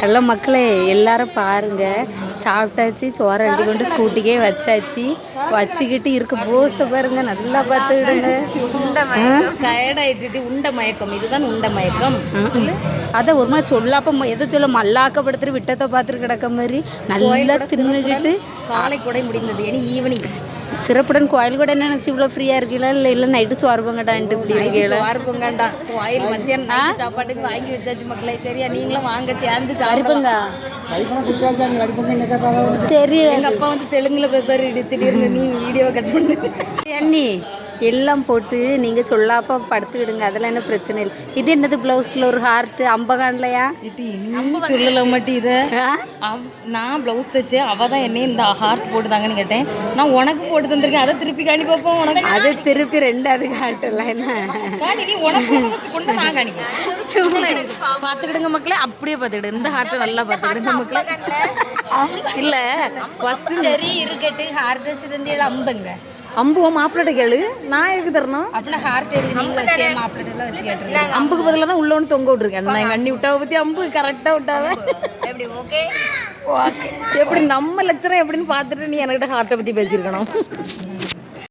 Hello மக்களே எல்லாரும் பாருங்க. சாப்பிட்டாச்சு சோறை அண்டி கொண்டு ஸ்கூட்டிக்கே வச்சாச்சு. வச்சுக்கிட்டு இருக்க. போஸை பாருங்க நல்லா பார்த்துக்கிடுங்க. உண்ட மயக்கம். டயர்ட் ஆயிட்டு உண்ட மயக்கம். இதுதான் உண்ட மயக்கம். அதை ஒரு மாதிரி சொல்லாப்ப எதை சொல்ல மல்லாக்கப்படுத்துட்டு விட்டத்தை பார்த்துட்டு கிடக்க மாதிரி நல்லா தின்னுக்கிட்டு காலை கூட முடிந்தது. இனி ஈவினிங் சிறப்புடன் கோயில் கூட நினைச்சு இவ்வளோ ஃப்ரீயாக இருக்கீங்களா? இல்லை இல்லை நைட்டு சோறு பங்கடான்ட்டு இப்படி இருக்கீங்களா? வார்ப்புங்கண்டா கோயில் மத்தியானம் சாப்பாட்டுக்கு வாங்கி வச்சாச்சு மக்களே. சரியா நீங்களும் வாங்க சேர்ந்து சாப்பிடுங்க தெரியல. எங்க அப்பா வந்து தெலுங்குல பேசுறாரு திடீர்னு நீ வீடியோ கட் பண்ணு. அண்ணி எல்லாம் போட்டு நீங்கள் சொல்லாப்ப படுத்துக்கிடுங்க. அதெல்லாம் என்ன பிரச்சனை இல்லை. இது என்னது ப்ளவுஸில் ஒரு ஹார்ட்டு அம்பகான்லையா? சொல்லல மாட்டி இத. அவ- நான் ப்ளவுஸ் தைச்சேன் அவ தான் என்னையும் இந்த ஹார்ட் போட்டுதாங்கன்னு கேட்டேன். நான் உனக்கு போட்டு தந்திருக்கேன். அதை திருப்பி காணி பார்ப்போம் உனக்கு. அது திருப்பி ரெண்டாவது காட்டலாம் என்ன? காணி நீ உனக்கு first கொண்டு நான் காணிக்கிறேன். பார்த்துக்கிடுங்க மக்களே அப்படியே பார்த்துக்கிடு. இந்த ஹார்ட்டை நல்லா பார்த்துக்கிடுங்க மக்களே. இல்ல ஃபர்ஸ்ட் சரி இருக்கட்டு ஹார்ட் வச்சு தந்தியில் அம்புங்க. அம்பு மாப்பிள்ளை கேளு. நான் எதுக்கு தரணும்? அப்படின்னா ஹார்ட் வச்சே மாப்பிள்ளை வச்சு கேட்டுருக்கீங்க. அம்புக்கு பதிலாக தான் உள்ள ஒன்று தொங்க விட்டுருக்கேன். நான் எங்கள் அண்ணி விட்டாவை பற்றி அம்பு கரெக்டாக விட்டாவே எப்படி ஓகே எப்படி நம்ம லட்சணம் எப்படின்னு பார்த்துட்டு நீ என்கிட்ட ஹார்ட்டை பற்றி பேசியிருக்கணும்.